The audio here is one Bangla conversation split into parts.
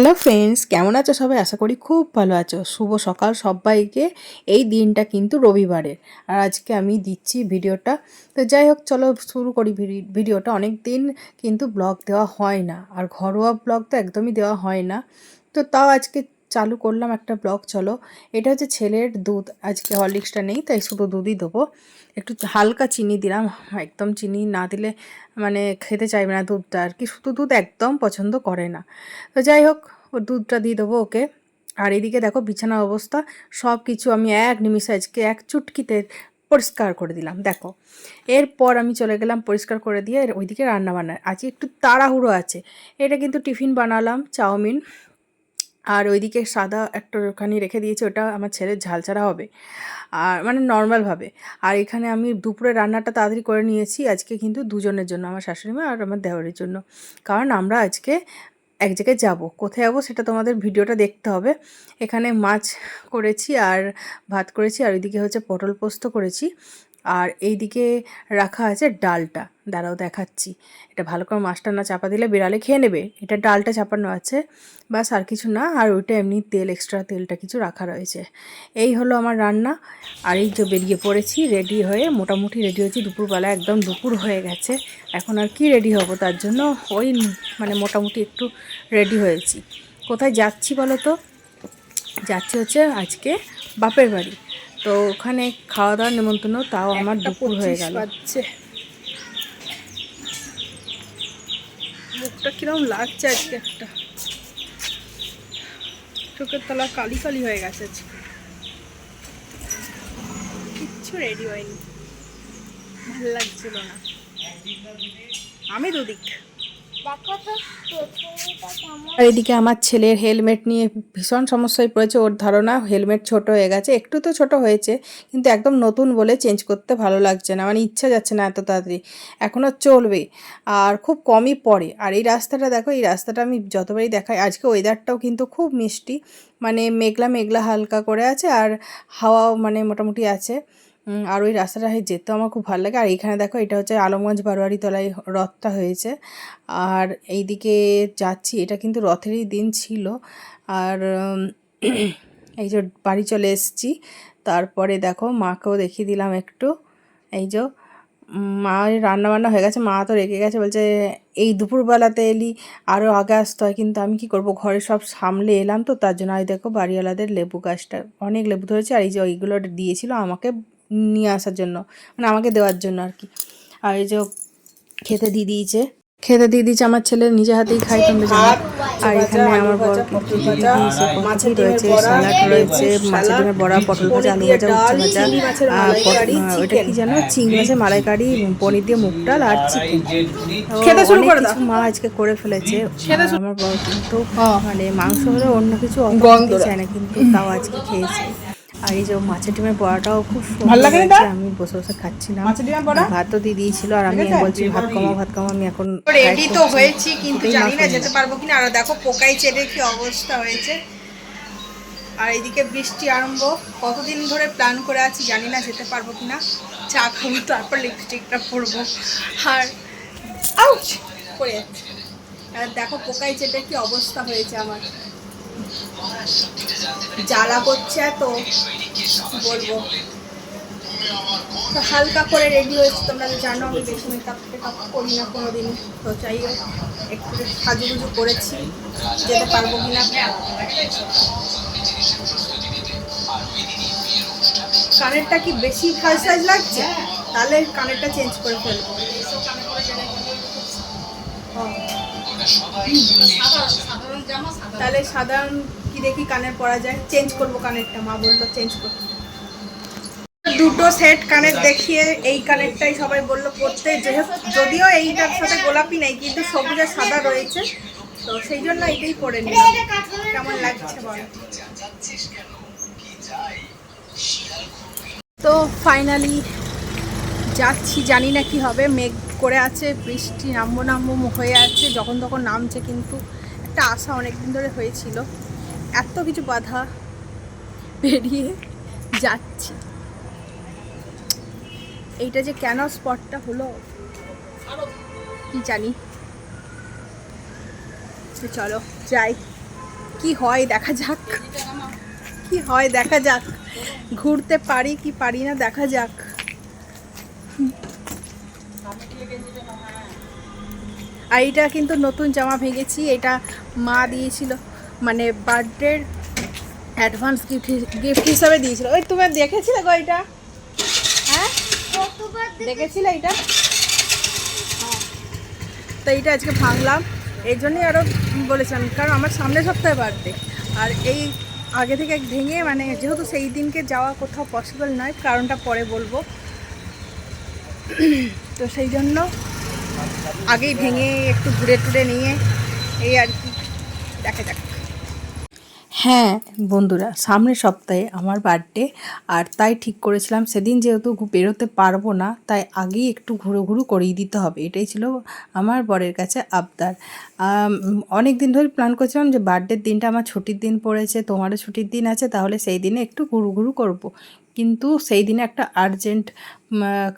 হ্যালো ফ্রেন্ডস কেমন আছো সবাই? আশা করি খুব ভালো আছো। শুভ সকাল সবাইকে। এই দিনটা কিন্তু রবিবারের। আর আজকে আমি দিচ্ছি ভিডিওটা। তো যাই হোক, চলো শুরু করি ভিডি- ভিডিওটা। অনেক দিন কিন্তু ব্লগ দেওয়া হয় না। আর ঘরোয়া ব্লগ তো একদমই দেওয়া হয় না। তো তাও আজকে চালু করলাম একটা ব্লগ, চলো। এটা হচ্ছে ছেলের দুধ, আজকে হরলিক্সটা নেই, তাই শুধু দুধই দেবো। একটু হালকা চিনি দিলাম, একদম চিনি না দিলে মানে খেতে চাইবে না দুধটা আর কি, শুধু দুধ একদম পছন্দ করে না। তো যাই হোক দুধটা দিয়ে দেবো ওকে। আর এদিকে দেখো বিছানার অবস্থা সব কিছু আমি এক নিমিষে আজকে এক চুটকিতে পরিষ্কার করে দিলাম, দেখো। এরপর আমি চলে গেলাম পরিষ্কার করে দিয়ে ওইদিকে রান্না বান্না আজকে একটু তাড়াহুড়ো আছে। এটা কিন্তু টিফিন বানালাম, চাউমিন। আর ওইদিকে সাদা একটা ওখানে রেখে দিয়েছি, ওটা আমার ছেলের ঝাল ছাড়া হবে। আর মানে নর্মালভাবে আর এখানে আমি দুপুরে রান্নাটা তাড়াতাড়ি করে নিয়েছি, আজকে কিন্তু দুজনের জন্য, আমার শাশুড়ি মা আর আমার দেওয়ারের জন্য। কারণ আমরা আজকে এক জায়গায় যাব। কোথায় যাব সেটা তোমাদের ভিডিওটা দেখতে হবে। এখানে মাছ করেছি আর ভাত করেছি, আর ওইদিকে হচ্ছে পটল পোস্ত করেছি। আর এইদিকে রাখা আছে ডালটা। দাঁড়াও দেখাচ্ছি। এটা ভালো করে মাছটা না চাপা দিলে বিড়ালে খেয়ে নেবে। এটা ডালটা চাপানো আছে। বাস আর কিছু না। আর ওইটা এমনি তেল এক্সট্রা তেলটা কিছু রাখা রয়েছে। এই হলো আমার রান্না। আর এই যে বেরিয়ে পড়েছি রেডি হয়ে মোটামুটি রেডি হয়েছি। দুপুরবেলা একদম দুপুর হয়ে গেছে। এখন আর কি রেডি হব? তার জন্য ওই মানে মোটামুটি একটু রেডি হয়েছি। কোথায় যাচ্ছি বলো তো? যাচ্ছি হচ্ছে আজকে বাপের বাড়ি। তো ওখানে খাওয়া দাওয়ার নেমন্তন্ন তাও আমার দুপুর হয়ে গেল। মুখটা কিরম লাগছে আজকে একটা। চোখের তলা কালি কালি হয়ে গেছে আজকে। কিচ্ছু রেডি হয়নি। ভালো লাগছিল না। আমি দুদিক। আর এদিকে আমার ছেলের হেলমেট নিয়ে ভীষণ সমস্যায় পড়েছে। ওর ধারণা হেলমেট ছোট হয়ে গেছে। একটু তো ছোট হয়েছে, কিন্তু একদম নতুন বলে চেঞ্জ করতে ভালো লাগছে না। মানে ইচ্ছা যাচ্ছে না এত তাড়াতাড়ি। এখনও চলবে আর খুব কমই পড়ে। আর এই রাস্তাটা দেখো, এই রাস্তাটা আমি যতবারই দেখাই, আজকে ওয়েদারটাও কিন্তু খুব মিষ্টি। মানে মেঘলা মেঘলা হালকা করে আছে আর হাওয়াও মানে মোটামুটি আছে। আর ওই রাস্তাটা যেতেও আমার খুব ভালো লাগে। আর এখানে দেখো, এটা হচ্ছে আলমগঞ্জ বারোয়ারি তলায় রথটা হয়েছে। আর এইদিকে যাচ্ছি, এটা কিন্তু রথেরই দিন ছিল। আর এই যে বাড়ি চলে এসেছি। তারপরে দেখো, মাকেও দেখিয়ে দিলাম একটু। এই যে মা রান্না বান্না হয়ে গেছে। মা তো রেগে গেছে, বলছে, এই দুপুরবেলাতে এলি আরও আগে আসতে হয়, কিন্তু আমি কি করব? ঘরে সব সামলে এলাম তো, তার জন্য। এই দেখো, বাড়িওয়ালাদের লেবু গাছটা, অনেক লেবু ধরেছে। আর এই যে ওইগুলো দিয়েছিল আমাকে নিয়ে আসার জন্য মানে আমাকে দেওয়ার জন্য আর কি। আর এই যে খেতে দিয়ে দিয়েছে খেতে দিয়ে দিয়েছে আমার ছেলে নিজে হাতেই খাই তোমরা জানো। আর এখানে আমার দিয়ে দিয়েছে কফি রয়েছে স্যালাড রয়েছে মাছের ডিমের বড়া পটল ভাজা আলু ভাজা উচ্ছে ভাজা ওটা কি জানো চিংড়ি মাছের মালাইকারি পনির দিয়ে মুগ ডাল আর চিকেন। খেতে শুরু করে দাও। মা আজকে করে ফেলেছে। আমার বর কিন্তু মানে মাংস হলে অন্য কিছু গন্ধ চায় না কিন্তু তাও আজকে খেয়েছে। আর এই যে মাছের ডিমের বড়াটাও খুব সুন্দর হয়েছে আমি বসে বসে খাচ্ছিলাম ভাতও দিয়ে দিয়েছিল আর আমি বলছি ভাত কমা ভাত কমা আমি এখন রেডি তো হয়েছি কিন্তু জানি না যেতে পারব কিনা। আর দেখো পোকাই চেটে কি অবস্থা হয়েছে। আর এইদিকে বৃষ্টি আরম্ভ। কতদিন ধরে প্ল্যান করে আছি জানি না যেতে পারব কিনা। চা খাব তারপর লিপস্টিকটা পরবো। আর আউচ আর দেখো পোকাই চেটে কি অবস্থা হয়েছে আমার। জ্বালা করছে এত কি বলব হালকা করে রেডি হয়েছে তোমরা তো জানো আমি বেশি মেকআপ টেকআপ করি না কোনোদিন। তো চাই একটু সাজুগুজু করেছি যেতে পারব কিনা। কানেরটা কি বেশি ফাজ সাজ লাগছে? তাহলে কানেরটা চেঞ্জ করে ফেলব ও। তাহলে সাধারণ কি দেখি কানের পরা যায়? চেঞ্জ করব কানেরটা, মা বলল চেঞ্জ করতে। দুটো সেট কানের দেখিয়ে এই কানেরটাই সবাই বলল পরতে। যেহেতু যদিও এইটার সাথে গোলাপি নেই, কিন্তু সবুজ আর সাদা রয়েছে। তো সেই জন্য এটাই পরে নিলাম। কেমন লাগছে বল? তো ফাইনালি যাচ্ছি, জানি না কি হবে। মেঘ করে আছে, বৃষ্টি নামবো নামবো হয়ে আছে, যখন তখন নামছে কিন্তু। একটা আশা অনেক দিন ধরে হয়েছিল। এত কিছু বাধা পেরিয়ে যাচ্ছি। এইটা যে কেন স্পটটা হলো, কি জানি। চলো, যাই। কি হয় দেখা যাক। কি হয় দেখা যাক। ঘুরতে পারি কি পারি না দেখা যাক। আর এটা কিন্তু নতুন জামা ভেঙেছি, এটা মা দিয়েছিল। মানে বার্থডের অ্যাডভান্স গিফট গিফট হিসাবে দিয়েছিল। ওই তুমি দেখেছিলে গো এটা? হ্যাঁ? দেখেছিলে এটা। তো এইটা আজকে ভাঙলাম। এই জন্যই আরও বলেছিলাম, কারণ আমার সামনের সপ্তাহে বার্থডে আর এই আগে থেকে ভেঙে মানে যেহেতু সেই দিনকে যাওয়া কোথাও পসিবল নয়, কারণটা পরে বলব। তো সেই জন্য আগেই ভেঙে একটু ঘুরে টুরে নিয়ে এই আর কি, দেখা যাক। হ্যাঁ বন্ধুরা, সামনের সপ্তাহে আমার বার্থডে আর তাই ঠিক করেছিলাম। সেদিন যেহেতু বেরোতে পারব না, তাই আগেই একটু ঘুরো ঘুরু করিয়ে দিতে হবে। এটাই ছিল আমার বরের কাছে আবদার। অনেক দিন ধরে প্ল্যান করছিলাম যে বার্থডের দিনটা আমার ছুটির দিন পড়েছে, তোমারও ছুটির দিন আছে, তাহলে সেই দিনে একটু ঘুরু ঘুরু করব। কিন্তু সেই দিনে একটা আর্জেন্ট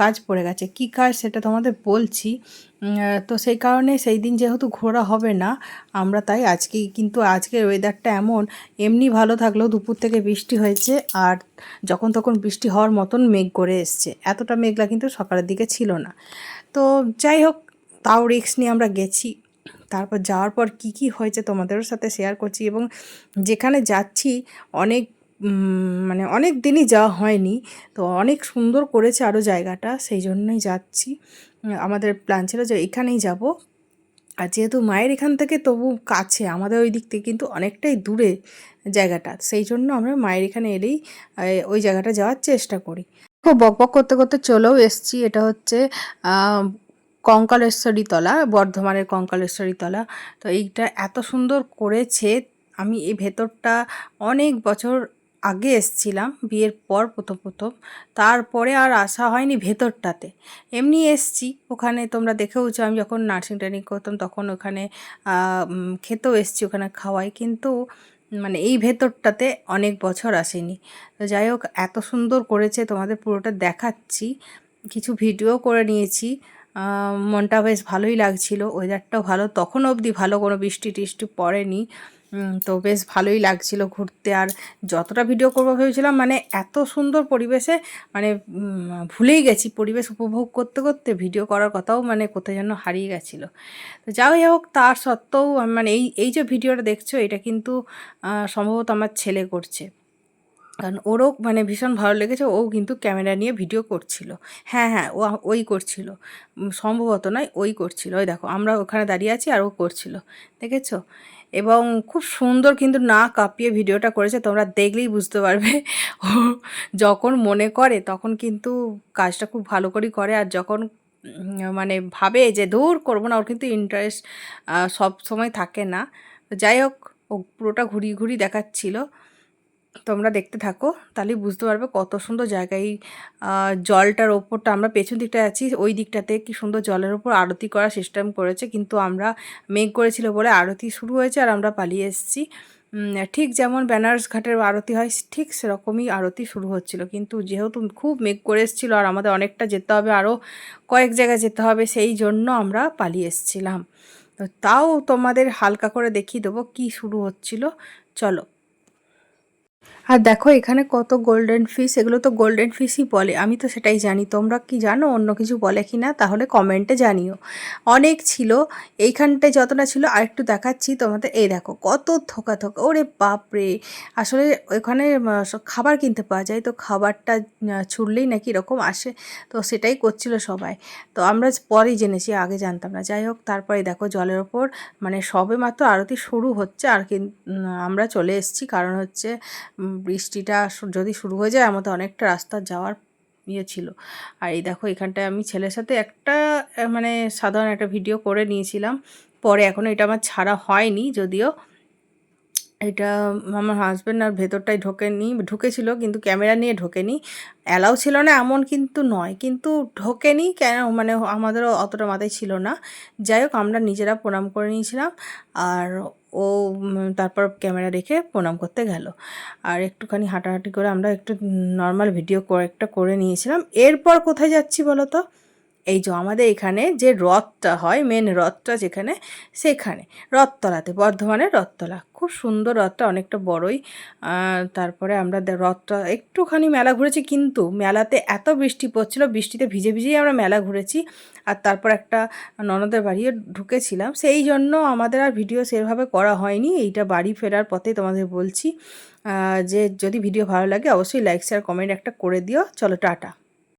কাজ পড়ে গেছে। কী কাজ সেটা তোমাদের বলছি। তো সেই কারণে সেই দিন যেহেতু ঘোরা হবে না, আমরা তাই আজকেই, কিন্তু আজকের ওয়েদারটা এমন, এমনি ভালো থাকলেও দুপুর থেকে বৃষ্টি হয়েছে আর যখন তখন বৃষ্টি হওয়ার মতন মেঘ করে এসছে। এতটা মেঘলা কিন্তু সকালের দিকে ছিল না। তো যাই হোক, তাও রিক্স নিয়ে আমরা গেছি। তারপর যাওয়ার পর কি কি হয়েছে তোমাদেরও সাথে শেয়ার করছি এবং যেখানে যাচ্ছি, অনেক মানে অনেক দিনই যাওয়া হয়নি। তো অনেক সুন্দর করেছে আরও জায়গাটা, সেই জন্যই যাচ্ছি। আমাদের প্ল্যান ছিল যে এখানেই যাব। আর যেহেতু মায়ের এখান থেকে তবু কাছে, আমাদের ওই দিক থেকে কিন্তু অনেকটাই দূরে জায়গাটা, সেই জন্য আমরা মায়ের এখানে এলেই ওই জায়গাটা যাওয়ার চেষ্টা করি। খুব বক বক করতে করতে চলেও এসছি। এটা হচ্ছে কঙ্কালেশ্বরী তলা, বর্ধমানের কঙ্কালেশ্বরী তলা। তো এইটা এত সুন্দর করেছে। আমি এই ভেতরটা অনেক বছর আগে এসছিলাম, বিয়ের পর প্রথম প্রথম। তারপরে আর আসা হয়নি ভেতরটাতে। এমনি এসছি, ওখানে তোমরা দেখেওছো আমি যখন নার্সিং ট্রেনিং করতাম তখন ওখানে খেতেও এসছি ওখানে খাওয়াই। কিন্তু মানে এই ভেতরটাতে অনেক বছর আসেনি। তো যাই হোক, এত সুন্দর করেছে তোমাদের পুরোটা দেখাচ্ছি। কিছু ভিডিও করে নিয়েছি। মনটা বেশ ভালোই লাগছিল। ওয়েদারটাও ভালো। তখন অবধি ভালো, কোনো বৃষ্টি টিষ্টি পড়েনি। তো বেশ ভালোই লাগছিল ঘুরতে। আর যতটা ভিডিও করব ভেবেছিলাম মানে এত সুন্দর পরিবেশে মানে ভুলেই গেছি পরিবেশ উপভোগ করতে করতে। ভিডিও করার কথাও মানে কোথায় যেন হারিয়ে গেছিল। তো যাই হোক, তার সত্ত্বেও মানে এই এই যে ভিডিওটা দেখছ, এটা কিন্তু সম্ভবত আমার ছেলে করছে। কারণ ওরও মানে ভীষণ ভালো লেগেছে, ও কিন্তু ক্যামেরা নিয়ে ভিডিও করছিল। হ্যাঁ হ্যাঁ ও ওই করছিল। সম্ভবত নয়, ওই করছিল। ওই দেখো, আমরা ওখানে দাঁড়িয়ে আছি আর ও করছিল। দেখেছ? এবং খুব সুন্দর কিন্তু না কাঁপিয়ে ভিডিওটা করেছে, তোমরা দেখলেই বুঝতে পারবে। ও যখন মনে করে, তখন কিন্তু কাজটা খুব ভালো করেই করে। আর যখন মানে ভাবে যে দূর করব না, ওর কিন্তু ইন্টারেস্ট সব সময় থাকে না। যাই হোক, ও পুরোটা ঘুরিয়ে ঘুরিয়ে দেখাচ্ছিল। তোমরা দেখতে থাকো তাহলে বুঝতে পারবে কত সুন্দর জায়গা এই জলটার ওপরটা, আমরা পেছন দিকটায় আছি, ওই দিকটাতে কি সুন্দর জলের ওপর আরতি করার সিস্টেম করেছে, কিন্তু আমরা মেঘ করেছিল বলে আরতি শুরু হয়েছে আর আমরা পালিয়ে এসেছি। ঠিক যেমন বেনারস ঘাটের আরতি হয়, ঠিক সেরকমই আরতি শুরু হচ্ছিল, কিন্তু যেহেতু খুব মেঘ করে এসেছিল আর আমাদের অনেকটা যেতে হবে আরও কয়েক জায়গায় যেতে হবে, সেই জন্য আমরা পালিয়ে এসেছিলাম। তাও তোমাদের হালকা করে দেখিয়ে দেবো কি শুরু হচ্ছিল, চলো। আর দেখো, এখানে কত গোল্ডেন ফিশ এগুলো তো গোল্ডেন ফিশই বলে। আমি তো সেটাই জানি। তোমরা কি জানো? অন্য কিছু বলে কি না? তাহলে কমেন্টে জানিও। অনেক ছিল। এইখানটায় যতটা ছিল, আরেকটু দেখাচ্ছি তোমাদের। এই দেখো, কত থোকা থোকা ওরে বাপরে! আসলে ওখানে খাবার কিনতে পাওয়া যায়। তো খাবারটা ছুড়লেই নাকি এরকম আসে। তো সেটাই করছিল সবাই। তো আমরা পরেই জেনেছি, আগে জানতাম না। যাই হোক, তারপরে দেখো জলের ওপর। মানে সবে মাত্র আরতি শুরু হচ্ছে। আর কিন্তু আমরা চলে এসেছি। কারণ হচ্ছে বৃষ্টিটা যদি শুরু হয়ে যায়, আমাদের অনেকটা রাস্তা যাওয়ার ইয়ে ছিল। আর এই দেখো, এখানটায় আমি ছেলের সাথে একটা মানে সাধারণ একটা ভিডিও করে নিয়েছিলাম। পরে এখনও এটা আমার ছাড়া হয়নি, যদিও এটা আমার হাজব্যান্ড আর ভেতরটায় ঢোকেনি, ঢুকেছিল কিন্তু ক্যামেরা নিয়ে ঢোকেনি। অ্যালাউ ছিল না এমন কিন্তু নয়, কিন্তু ঢোকেনি কেন মানে আমাদেরও অতটা মাথায় ছিল না। যাই হোক, আমরা নিজেরা প্রণাম করে নিয়েছিলাম আর ও তারপর ক্যামেরা রেখে প্রণাম করতে গেল। আর একটুখানি হাঁটাহাঁটি করে আমরা একটু নর্মাল ভিডিও একটা করে নিয়েছিলাম। এরপর কোথায় যাচ্ছি বলো তো এই যে আমাদের এখানে যে রথটা হয় মেন রথটা যেখানে, সেখানে। রথতলাতে বর্ধমানের রথতলা খুব সুন্দর রথটা অনেকটা বড়ই। তারপরে আমরা রথটা একটুখানি মেলা ঘুরেছি কিন্তু মেলাতে এত বৃষ্টি পড়ছিল, বৃষ্টিতে ভিজে ভিজেই আমরা মেলা ঘুরেছি। আর তারপর একটা ননদের বাড়িও ঢুকেছিলাম। সেই জন্য আমাদের আর ভিডিও সেভাবে করা হয়নি। এইটা বাড়ি ফেরার পথে তোমাদের বলছি। যে যদি ভিডিও ভালো লাগে অবশ্যই লাইক শেয়ার কমেন্ট একটা করে দিও। চলো, টাটা।